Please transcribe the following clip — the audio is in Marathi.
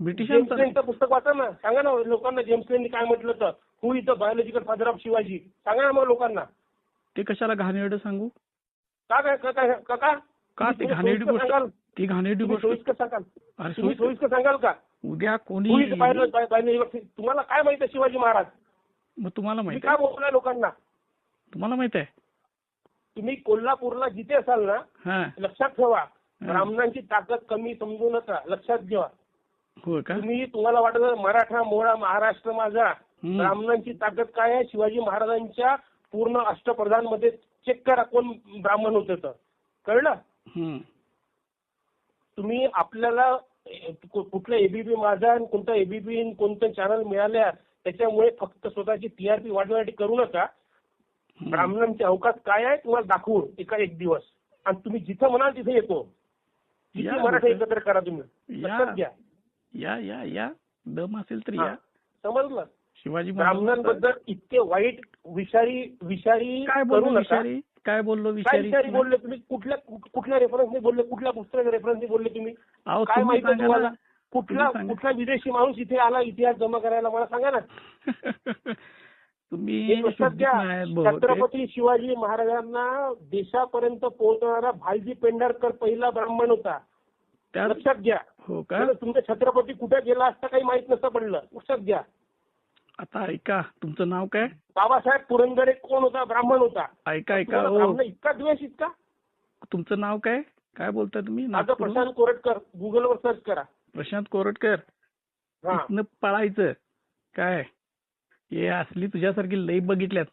ब्रिटिशांचा पुस्तक वाचा ना. सांगा ना लोकांना जेम्स लेननी काय म्हटलं तर हु इथं बायोलॉजिकल फादर ऑफ शिवाजी? सांगा ना मग लोकांना. ते कशाला घाणेरडं सांगू? का काय का काय का का? का ते तुम्ही घाणेरडी सोयीस्कर गोष्ट सांगाल. ती घाणेरडी तुम्ही गोष्ट सोयीस्कर सांगाल. अरे तुम्ही सोयीस्कर- सोयीस्कर सांगाल का? उद्या कोणी हु बायोलॉजिकल तुम्हाला काय माहिती आहे शिवाजी महाराज? मग तुम्हाला तुम्ही माहीत काय आहे? बोलताय लोकांना? तुम्हाला माहीत आहे? तुम्ही कोल्हापूरला जिथे असाल ना हा. लक्षात ठेवा. ब्राह्मणांची ताकद कमी समजू नका. लक्षात घ्या हो का तुम्ही तुम्हाला वाटत मराठा मोळा महाराष्ट्र माझा. ब्राह्मणांची ताकद काय आहे शिवाजी महाराजांच्या पूर्ण अष्टप्रधानमध्ये चेक करा कोण ब्राह्मण होते तर कळलं. तुम्ही आपल्याला कुठलं एबीपी माझा आणि कोणतं एबीपी कोणतं चॅनल मिळाल्या त्याच्यामुळे फक्त स्वतःची टीआरपी वाढवण्यासाठी करू नका. ब्राह्मणांचे अवकाश काय आहे तुम्हाला दाखवू एका एक दिवस आणि तुम्ही जिथं म्हणाल तिथे येतो या मराठा. एकत्र करा तुम्ही घ्या या या या. दम असेल तर. या. समजलं. शिवाजी ब्राह्मणांबद्दल इतके वाईट विषारी विषारी काय नका. विषारी? काय बोललो विषारी? बोलले तुम्ही? कुठल्या कुठ- कुठल्या रेफरन्सने बोलले? कुठल्या पुस्तकाच्या रेफरन्सने बोलले तुम्ही? काय माहिती तुम्हाला. कुठला. कुठला विदेशी माणूस इथे आला इतिहास जमा करायला मला सांगा ना. तुम्ही. छत्रपती शिवाजी महाराजांना देशापर्यंत पोहोचवणारा भालजी पेंढारकर पहिला ब्राह्मण होता. लक्षात घ्या. हो का? त्याला तुमचा छत्रपती कुठे गेला असता काही माहीत नसतं पडलं. लक्षात घ्या. आता ऐका तुमचं नाव काय? बाबासाहेब पुरंदरे कोण होता? ब्राह्मण होता. ऐका ऐका हो. ब्राह्मण इतका द्वेष इतका? तुमचं नाव काय? काय बोलताय तुम्ही? माझं प्रशांत कोरटकर. गुगलवर सर्च करा. प्रशांत कोरटकर? हा. इथनं पळायचं. काय? हे असली तुझ्यासारखी लई बघितल्यात.